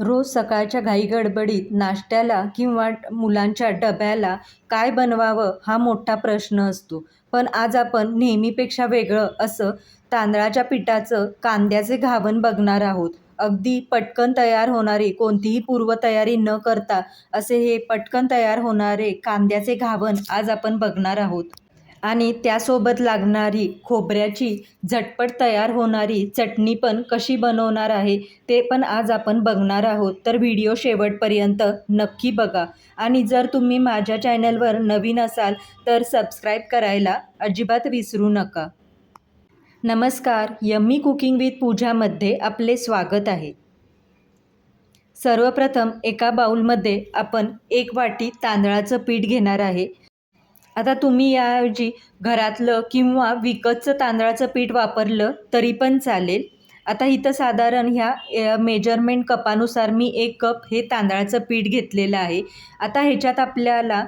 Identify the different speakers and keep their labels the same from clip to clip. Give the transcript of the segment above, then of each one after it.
Speaker 1: रोज सकाळच्या घाईगडबडीत नाश्त्याला किंवा मुलांच्या डब्याला काय बनवावं हा मोठा प्रश्न असतो. पण आज आपण नेहमीपेक्षा वेगळं असं तांदळाच्या पिठाचं कांद्याचे घावन बघणार आहोत. अगदी पटकन तयार होणारे कोणतीही पूर्वतयारी न करता असे हे पटकन तयार होणारे कांद्याचे घावन आज आपण बघणार आहोत. आणि त्यासोबत लागणारी खोबऱ्याची झटपट तयार होणारी चटणी पण कशी बनवणार आहे ते पण आज आपण बघणार आहोत. तर व्हिडिओ शेवटपर्यंत नक्की बघा. आणि जर तुम्ही माझ्या चॅनलवर नवीन असाल तर सबस्क्राईब करायला अजिबात विसरू नका. नमस्कार यम्मी कुकिंग विथ पूजामध्ये आपले स्वागत आहे. सर्वप्रथम एका बाउलमध्ये आपण एक वाटी तांदळाचं पीठ घेणार आहे. आता तुम्ही याऐवजी घरातलं किंवा विकतचं तांदळाचं पीठ वापरलं तरी पण चालेल. आता इथं साधारण ह्या मेजरमेंट कपानुसार मी एक कप हे तांदळाचं पीठ घेतलेलं आहे. आता ह्याच्यात आपल्याला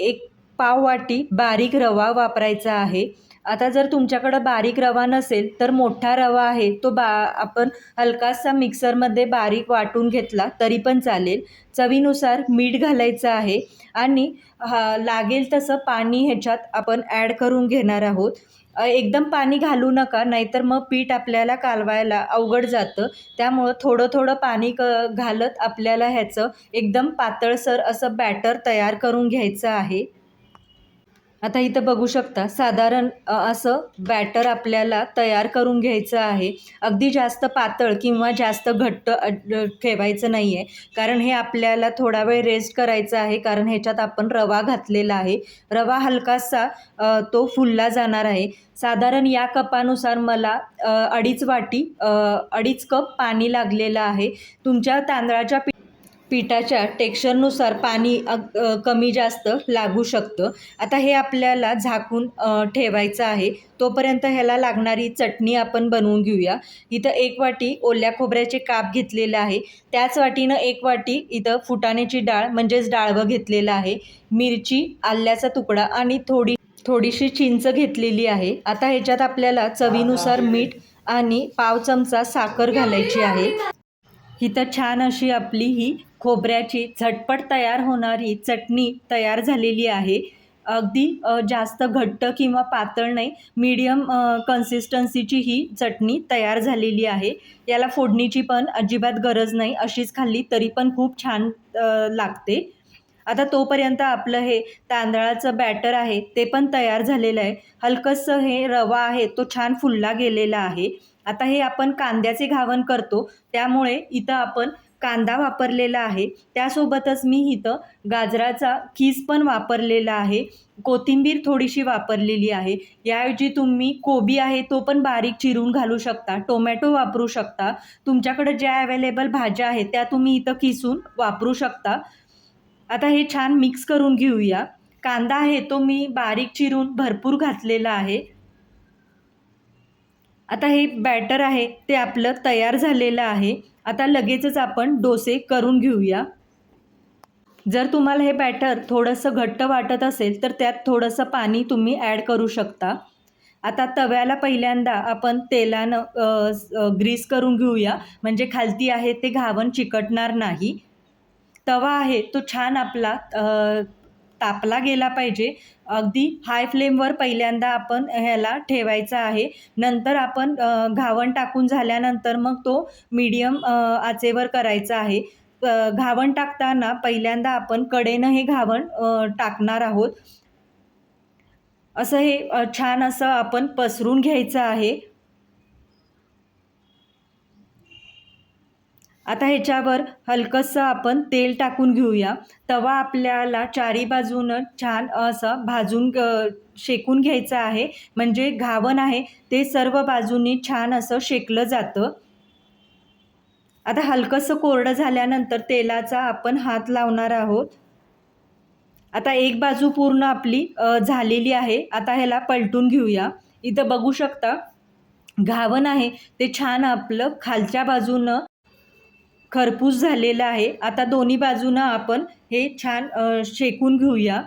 Speaker 1: एक पाव वाटी बारीक रवा वापरायचा आहे. आता जर तुमच्याकडं बारीक रवा नसेल तर मोठा रवा आहे तो बा आपण हलकासा मिक्सरमध्ये बारीक वाटून घेतला तरी पण चालेल. चवीनुसार मीठ घालायचं आहे आणि हा लागेल तसं पाणी ह्याच्यात आपण ॲड करून घेणार आहोत. एकदम पाणी घालू नका नाहीतर मग पीठ आपल्याला कालवायला अवघड जातं. त्यामुळं थोडं थोडं पाणी क घालत आपल्याला ह्याचं एकदम पातळसर असं बॅटर तयार करून घ्यायचं आहे. आता इथं बघू शकता साधारण असं बॅटर आपल्याला तयार करून घ्यायचं आहे. अगदी जास्त पातळ किंवा जास्त घट्ट ठेवायचं नाही आहे कारण हे आपल्याला थोडा वेळ रेस्ट करायचं आहे. कारण ह्याच्यात आपण रवा घातलेला आहे. रवा हलकासा तो फुलला जाणार आहे. साधारण या कपानुसार मला अडीच वाटी अडीच कप पाणी लागलेलं आहे. तुमच्या तांदळाच्या पी पिठाच्या टेक्स्चरनुसार पाणी कमी जास्त लागू शकतं. आता हे आपल्याला झाकून ठेवायचं आहे. तोपर्यंत ह्याला लागणारी चटणी आपण बनवून घेऊया. इथं एक वाटी ओल्या खोबऱ्याचे काप घेतलेलं आहे. त्याच वाटीनं एक वाटी इथं फुटाण्याची डाळ म्हणजेच डाळवं घेतलेलं आहे. मिरची आल्याचा तुकडा आणि थोडी थोडीशी चिंच घेतलेली आहे. आता ह्याच्यात आपल्याला चवीनुसार मीठ आणि पाव चमचा साखर घालायची आहे. इथं छान अशी आपली ही खोबऱ्याची झटपट तयार होणारी चटणी तयार झालेली आहे. अगदी जास्त घट्ट किंवा पातळ नाही मीडियम कन्सिस्टन्सीची ही चटणी तयार झालेली आहे. याला फोडणीची पण अजिबात गरज नाही अशीच खाल्ली तरी पण खूप छान लागते. आता तोपर्यंत आपलं हे तांदळाचं बॅटर आहे ते पण तयार झालेलं आहे. हलकंसं हे रवा आहे तो छान फुलला गेलेला आहे. आता हे आपण कांद्याचे घावन करतो. त्यामुळे इथं आपण कांदा वापरलेला आहे. त्यासोबतच मी इथं गाजराचा खीस पण वापरलेला आहे. कोथिंबीर थोडीशी वापरलेली आहे. याऐवजी तुम्ही कोबी आहे तो पण बारीक चिरून घालू शकता. टोमॅटो वापरू शकता. तुमच्याकडे ज्या अवेलेबल भाज्या आहेत त्या तुम्ही इथं किसून वापरू शकता. आता हे छान मिक्स करून घेऊया. कांदा आहे तो मी बारीक चिरून भरपूर घातलेला आहे. आता हे बॅटर आहे ते आपलं तयार झालेलं आहे. आता लगेचच आपण डोसे करून घेऊया. जर तुम्हाला हे बॅटर थोडंसं घट्ट वाटत असेल तर त्यात थोडंसं पाणी तुम्ही ॲड करू शकता. आता तव्याला पहिल्यांदा आपण तेलानं ग्रीस करून घेऊया. म्हणजे खालती आहे ते घावन चिकटणार नाही. तवा आहे तो छान आपला तापला गेला पाहिजे. अगदी हाय फ्लेमवर पहिल्यांदा आपण ह्याला ठेवायचा आहे. नंतर आपण घावण टाकून झाल्यानंतर मग तो मीडियम आचेवर करायचा आहे. घावण टाकताना पहिल्यांदा आपण कडेनं हे घावण टाकणार आहोत. असं हे छान असं आपण पसरून घ्यायचं आहे. आता ह्याच्यावर हलकंसं आपण तेल टाकून घेऊया. तवा आपल्याला चारी बाजूनं छान असं भाजून शेकून घ्यायचं आहे. म्हणजे घावन आहे ते सर्व बाजूनी छान असं शेकलं जातं. आता हलकंसं कोरडं झाल्यानंतर तेलाचा आपण हात लावणार आहोत. आता एक बाजू पूर्ण आपली झालेली आहे. आता ह्याला पलटून घेऊया. इथं बघू शकता घावन आहे. ते छान आपलं खालच्या बाजूनं खरपूस झालेलं आहे. आता दोन्ही बाजूनं आपण हे छान शेकून घेऊया.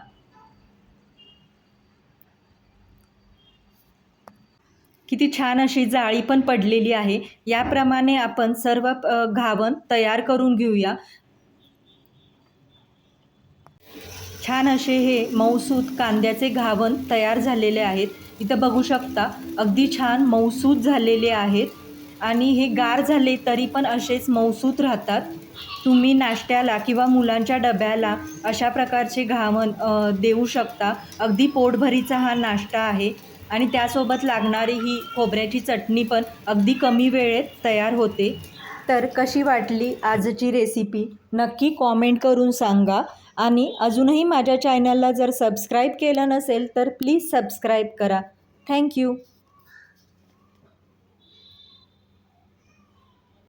Speaker 1: किती छान अशी जाळी पण पडलेली आहे. याप्रमाणे आपण सर्व घावन तयार करून घेऊया. छान असे हे मऊसूत कांद्याचे घावन तयार झालेले आहेत. इथं बघू शकता अगदी छान मऊसूत झालेले आहेत. आणि हे गार झाले तरी पण असेच मऊसूत राहतात. तुम्ही नाश्त्याला किंवा मुलांच्या डब्याला अशा प्रकारचे घावन देऊ शकता. अगदी पोटभरीचा हा नाश्ता आहे आणि त्यासोबत लागणारी ही खोबऱ्याची चटणी पण अगदी कमी वेळेत तयार होते. तर कशी वाटली आजची रेसिपी नक्की कॉमेंट करून सांगा. आणि अजूनही माझ्या चॅनलला जर सबस्क्राईब केलं नसेल तर प्लीज सबस्क्राईब करा. थँक्यू